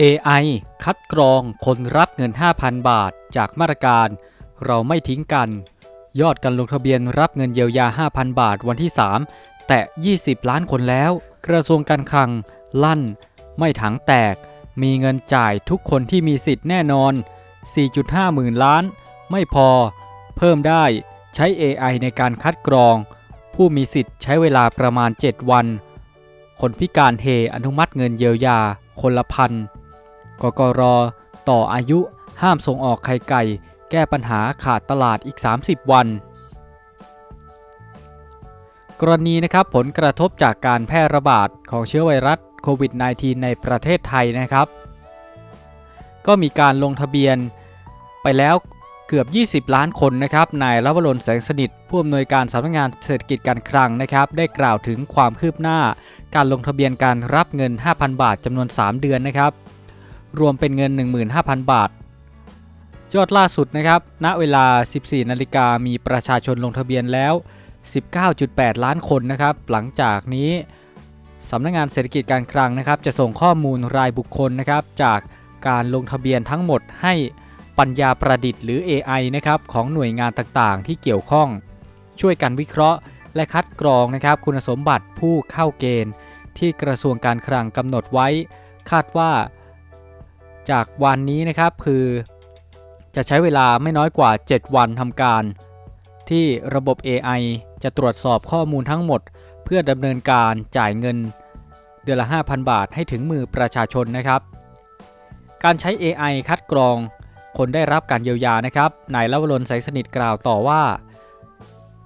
AI คัดกรองคนรับเงิน 5,000 บาท จากมาตรการ เราไม่ทิ้งกัน ยอดการลงทะเบียนรับเงินเยียวยา 5,000 บาทวันที่ 3 แตะ20 ล้านคนแล้ว กระทรวงการคลัง ลั่น ไม่ถังแตก มีเงินจ่ายทุกคนที่มีสิทธิ์แน่นอน 4.5 หมื่นล้าน ไม่พอ เพิ่มได้ใช้ AI ในการคัดกรอง ผู้มีสิทธิ์ใช้เวลาประมาณ 7 วัน คนพิการเฮอนุมัติเงินเยียวยา คนละพัน กกรต่ออายุห้ามส่งออกไข่ไก่ แก้ปัญหาขาดตลาดอีก 30 วัน กรณีนะครับผลกระทบจากการแพร่ระบาดของเชื้อไวรัสโควิด -19 ในประเทศไทยนะครับ ก็มีการลงทะเบียนไปแล้วเกือบ 20 ล้านคนนะครับนายรัวรนแสงสนิท ผู้อำนวยการสำนักงานเศรษฐกิจการคลังนะครับ ได้กล่าวถึงความคืบหน้า การลงทะเบียนการรับเงิน 5,000 บาทจำนวน 3 เดือนนะครับ รวมเป็นเงิน 15,000 บาท ยอดล่าสุดนะครับ ณ เวลา 14 นาฬิกามีประชาชนลงทะเบียนแล้ว 19.8 ล้านคนนะครับ หลังจากนี้สำนักงานเศรษฐกิจการคลังนะครับ จะส่งข้อมูลรายบุคคลนะครับ จากการลงทะเบียนทั้งหมดให้ปัญญาประดิษฐ์หรือ AI นะครับของหน่วยงานต่างๆ ที่เกี่ยวข้อง ช่วยกันวิเคราะห์ และคัดกรองนะครับคุณสมบัติผู้เข้าเกณฑ์ ที่กระทรวงการคลังกำหนดไว้ คาดว่า จากวันนี้นะครับคือจะใช้เวลาไม่น้อยกว่า 7 วันทำการ ที่ระบบ AI จะตรวจสอบข้อมูลทั้งหมด เพื่อดำเนินการจ่ายเงิน เดือนละ 5,000 บาทให้ถึงมือประชาชนนะครับ การใช้ AI คัดกรอง คนได้รับการเยียวยานะครับนายลวรนแสงสนิทกล่าวต่อว่า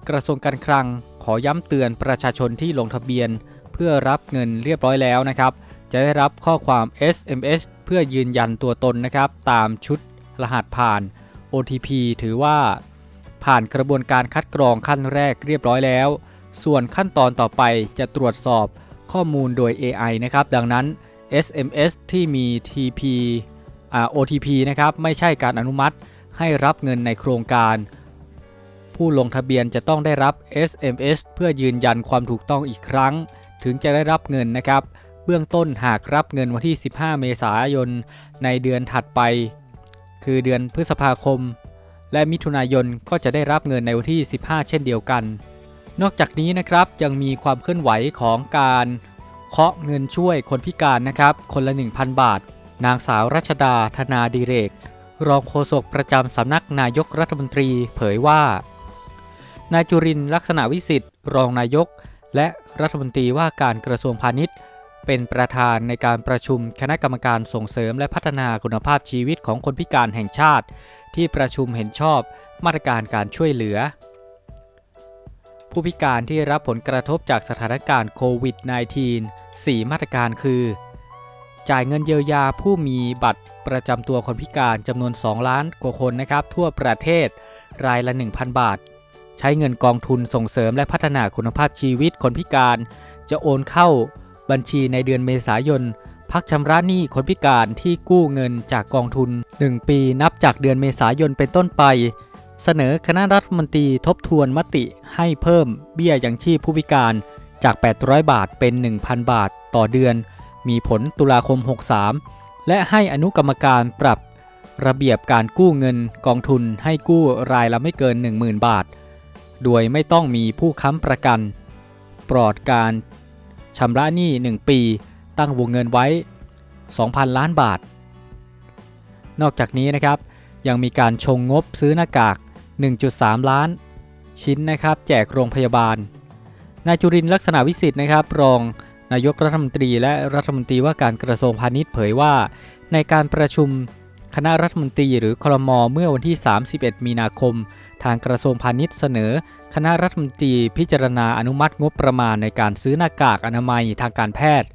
กระทรวงการคลังขอย้ำเตือนประชาชนที่ลงทะเบียน เพื่อรับเงินเรียบร้อยแล้วนะครับ จะได้รับข้อความ SMS เพื่อยืนยันตัวตนนะครับ ตามชุดรหัสผ่าน OTP ถือว่า ผ่านกระบวนการคัดกรองขั้นแรกเรียบร้อยแล้ว ส่วนขั้นตอนต่อไปจะตรวจสอบข้อมูลโดย AI นะครับ ดังนั้น SMS ที่มี TP OTP นะครับ ไม่ใช่การอนุมัติให้รับเงินในโครงการ ผู้ลงทะเบียนจะต้องได้รับ SMS เพื่อยืนยันความถูกต้องอีกครั้ง ถึงจะได้รับเงินนะครับ บื้องต้นหากรับเงินวันที่ 15 เมษายน ในเดือนถัดไป คือเดือนพฤษภาคม และมิถุนายนก็จะได้รับเงินในวันที่ 15 เช่นเดียวกัน นอกจากนี้นะครับยังมีความเคลื่อนไหวของการเคาะเงินช่วยคนพิการนะครับ คนละ 1,000 บาท นางสาวรัชดาธนาดีเรก รองโฆษกประจำสำนักนายกรัฐมนตรีเผยว่า นายจุรินลักษณะวิสิทธิ์ รองนายก และรัฐมนตรีว่าการกระทรวงพาณิชย์ เป็นประธานในการประชุมคณะกรรมการส่งเสริมและพัฒนาคุณภาพชีวิตของคนพิการแห่งชาติ ที่ประชุมเห็นชอบมาตรการการช่วยเหลือ ผู้พิการที่รับผลกระทบจากสถานการณ์โควิด -19 4 มาตรการคือ จ่ายเงินเยียวยาผู้มีบัตรประจำตัวคนพิการจำนวน 2 ล้านกว่าคนนะครับ ทั่วประเทศรายละ 1,000 บาท ใช้เงินกองทุนส่งเสริมและพัฒนาคุณภาพชีวิตคนพิการ จะโอนเข้า บัญชีในเดือนเมษายน พักชำระหนี้คนพิการที่กู้เงินจากกองทุน 1 ปีนับจากเดือนเมษายนเป็นต้นไป เสนอคณะรัฐมนตรีทบทวนมติให้เพิ่มเบี้ยยังชีพผู้พิการจาก 800 บาทเป็น 1,000 บาทต่อเดือน มีผลตุลาคม 63 และให้อนุกรรมการปรับระเบียบการกู้เงินกองทุนให้กู้รายละไม่เกิน 10,000 บาท โดยไม่ต้องมีผู้ค้ำประกัน ปลอดการ ชำระหนี้ 1 ปี ตั้งวงเงินไว้ 2,000 ล้านบาท นอกจากนี้นะครับ ยังมีการชงงบซื้อหน้ากาก 1.3 ล้าน ชิ้นนะครับ แจกโรงพยาบาล นายจุรินทร์ลักษณะวิสิทธิ์นะครับ รองนายกรัฐมนตรีและรัฐมนตรีว่าการกระทรวงพาณิชย์เผยว่า ในการประชุม คณะรัฐมนตรีหรือคลมเมื่อวันที่ 31 มีนาคม ทางกระทรวงพาณิชย์เสนอ คณะรัฐมนตรีพิจารณาอนุมัติงบประมาณในการซื้อหน้ากากอนามัยทางการแพทย์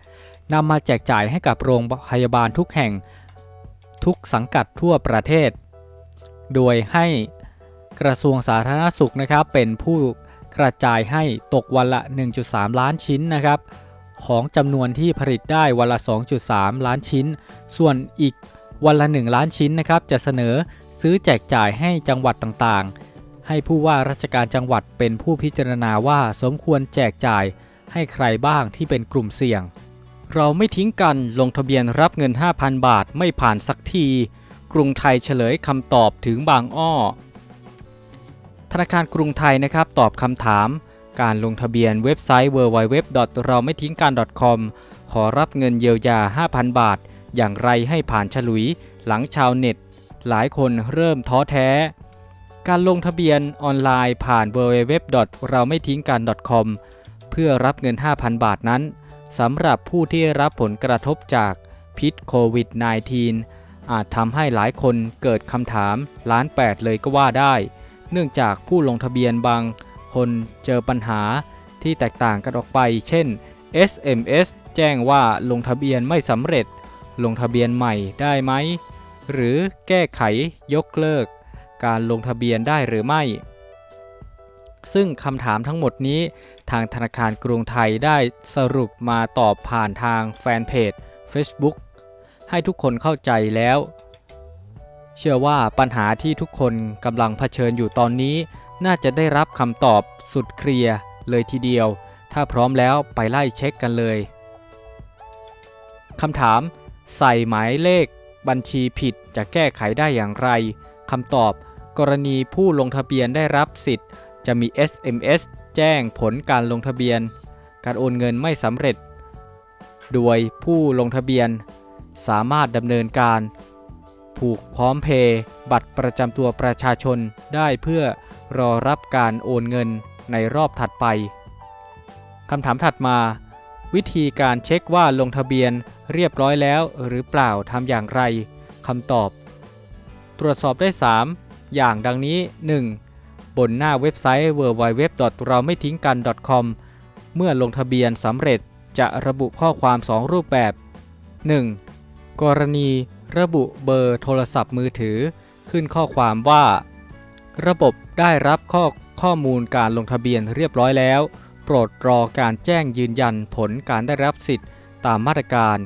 นำมาแจกจ่ายให้กับโรงพยาบาลทุกแห่ง ทุกสังกัดทั่วประเทศ โดยให้กระทรวงสาธารณสุขนะครับเป็นผู้กระจายให้ตกวันละ 1.3 ล้านชิ้นนะครับ ของจำนวนที่ผลิตได้วันละ 2.3 ล้านชิ้น ส่วนอีก วันละ 1 ล้านชิ้นนะครับจะเสนอซื้อแจกจ่ายให้จังหวัดต่างๆ ให้ผู้ว่าราชการจังหวัดเป็นผู้พิจารณาว่าสมควรแจกจ่ายให้ใครบ้างที่เป็นกลุ่มเสี่ยง เราไม่ทิ้งกันลงทะเบียนรับเงิน 5,000 บาทไม่ผ่านสักที กรุงไทยเฉลยคำตอบถึงบางอ้อ ธนาคารกรุงไทยนะครับตอบคำถาม การลงทะเบียนเว็บไซต์ www. เราไม่ทิ้งกัน .com ขอรับเงินเยียวยา 5,000 บาท อย่างไรให้ผ่านฉลุย หลังชาวเน็ต หลายคนเริ่มท้อแท้ การลงทะเบียนออนไลน์ผ่าน www. เราไม่ทิ้งกัน .com เพื่อรับเงิน 5,000 บาทนั้นสำหรับผู้ที่รับผลกระทบจากพิษโควิด -19 อาจทำให้หลายคนเกิดคำถามล้านแปดเลยก็ว่าได้ เนื่องจากผู้ลงทะเบียนบางคนเจอปัญหาที่แตกต่างกันออกไป เช่น SMS แจ้งว่าลงทะเบียนไม่สำเร็จ ลงทะเบียนใหม่ได้ไหม หรือแก้ไขยกเลิก การลงทะเบียนได้หรือไม่ ซึ่งคำถามทั้งหมดนี้ ทางธนาคารกรุงไทยได้สรุปมาตอบผ่านทางแฟนเพจ Facebook ให้ทุกคนเข้าใจแล้ว เชื่อว่าปัญหาที่ทุกคนกำลังเผชิญอยู่ตอนนี้ น่าจะได้รับคำตอบสุดเคลียร์เลยทีเดียว ถ้าพร้อมแล้วไปไล่เช็คกันเลยคำถาม ใส่หมายเลขบัญชีผิดจะแก้ไขได้อย่างไรคำตอบ กรณีผู้ลงทะเบียนได้รับสิทธิ์ จะมี SMS แจ้งผลการลงทะเบียน การโอนเงินไม่สำเร็จ โดยผู้ลงทะเบียน สามารถดำเนินการ ผูกพร้อมเพย์บัตรประจำตัวประชาชนได้เพื่อรอรับการโอนเงินในรอบถัดไปคำถามถัดมา วิธีการเช็คว่าลงทะเบียนเรียบร้อยแล้วหรือเปล่าทำอย่างไรคำตอบ ตรวจสอบได้ 3 อย่างดังนี้ 1. บนหน้าเว็บไซต์ www. เราไม่ทิ้งกัน .com เมื่อลงทะเบียนสำเร็จจะระบุข้อความ 2 รูปแบบ 1. กรณีระบุเบอร์โทรศัพท์มือถือ ขึ้นข้อความว่า ระบบได้รับข้อข้อมูลการลงทะเบียนเรียบร้อยแล้ว โปรดรอการแจ้งยืนยันผลการได้รับสิทธิ์ตามมาตรการ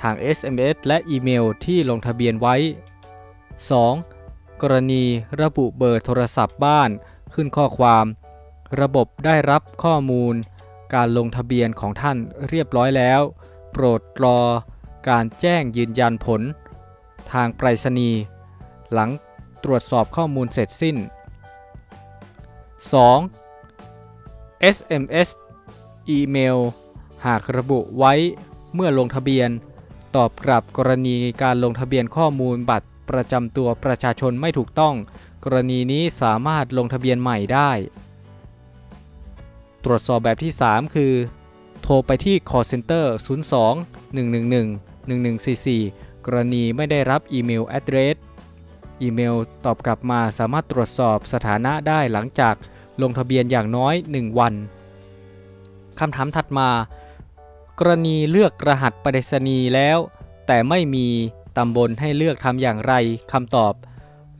ทาง SMS และอีเมลที่ลงทะเบียนไว้ 2. กรณีระบุเบอร์โทรศัพท์บ้านขึ้นข้อความ ระบบได้รับข้อมูล การลงทะเบียนของท่านเรียบร้อยแล้ว โปรดรอการแจ้งยืนยันผล ทางไปรษณีย์หลังตรวจสอบข้อมูลเสร็จสิ้น 2. SMS อีเมล หากระบุไว้เมื่อลงทะเบียน ตอบกลับกรณีการลงทะเบียนข้อมูลบัตรประจำตัวประชาชนไม่ถูกต้อง กรณีนี้สามารถลงทะเบียนใหม่ได้ ตรวจสอบแบบที่ 3 คือ โทรไปที่ call center 02 111 1144 กรณีไม่ได้รับอีเมล address อีเมลตอบกลับมาสามารถตรวจสอบสถานะได้หลังจาก ลงทะเบียนอย่างน้อย 1 วันคำถามถัดมา กรณีเลือกรหัสไปรษณีย์แล้ว แต่ไม่มีตำบลให้เลือกทำอย่างไรคำตอบ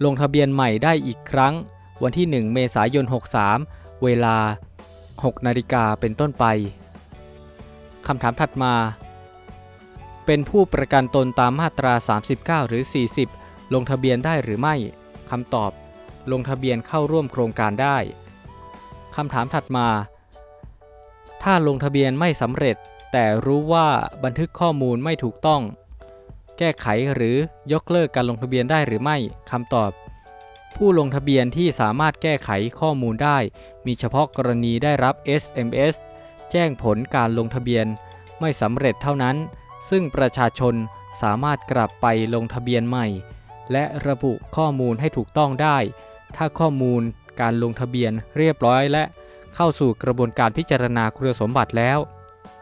ลงทะเบียนใหม่ได้อีกครั้ง วันที่ 1 เมษายน 63 เวลา 6 นาฬิกาเป็นต้นไปคำถามถัดมา เป็นผู้ประกันตนตามมาตรา 39 หรือ 40 ลงทะเบียนได้หรือไม่คำตอบ ลงทะเบียนเข้าร่วมโครงการได้ คำถามถัดมา ถ้าลงทะเบียนไม่สำเร็จ แต่รู้ว่าบันทึกข้อมูลไม่ถูกต้อง แก้ไขหรือยกเลิกการลงทะเบียนได้หรือไม่คำตอบ ผู้ลงทะเบียนที่สามารถแก้ไขข้อมูลได้ มีเฉพาะกรณีได้รับ SMS แจ้งผลการลงทะเบียนไม่สำเร็จเท่านั้น ซึ่งประชาชนสามารถกลับไปลงทะเบียนใหม่ และระบุข้อมูลให้ถูกต้องได้ ถ้าข้อมูล การลงทะเบียนเรียบร้อยและเข้าสู่กระบวนการพิจารณาคุณสมบัติแล้ว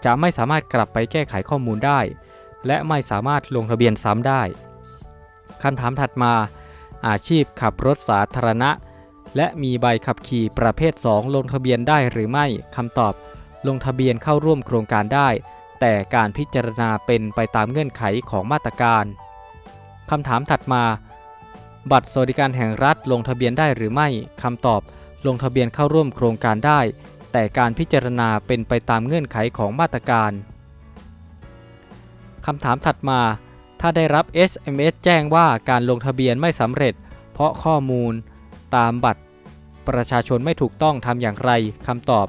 จะไม่สามารถกลับไปแก้ไขข้อมูลได้ และไม่สามารถลงทะเบียนซ้ำได้คำถามถัดมา อาชีพขับรถสาธารณะ และมีใบขับขี่ประเภท 2 ลงทะเบียนได้หรือไม่คำตอบ ลงทะเบียนเข้าร่วมโครงการได้ แต่การพิจารณาเป็นไปตามเงื่อนไขของมาตรการคำถามถัดมา บัตรสวัสดิการแห่งรัฐลงทะเบียนได้หรือไม่คำตอบ ลงทะเบียนเข้าร่วมโครงการได้ แต่การพิจารณาเป็นไปตามเงื่อนไขของมาตรการคำถามถัดมา ถ้าได้รับ SMS แจ้งว่าการลงทะเบียนไม่สำเร็จ เพราะข้อมูล ตามบัตร ประชาชนไม่ถูกต้องทำอย่างไรคำตอบ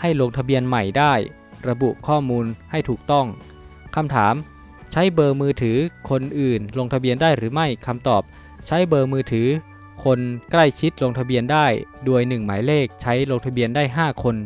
ให้ลงทะเบียนใหม่ได้ ระบุข้อมูลให้ถูกต้องคำถาม ช้เบอร์มือถือคนอื่นลงทะเบียนได้หรือไม่คำตอบ ใช้เบอร์มือถือ คนใกล้ชิดลงทะเบียนได้ โดย 1 หมายเลขใช้ลงทะเบียนได้ 5 คน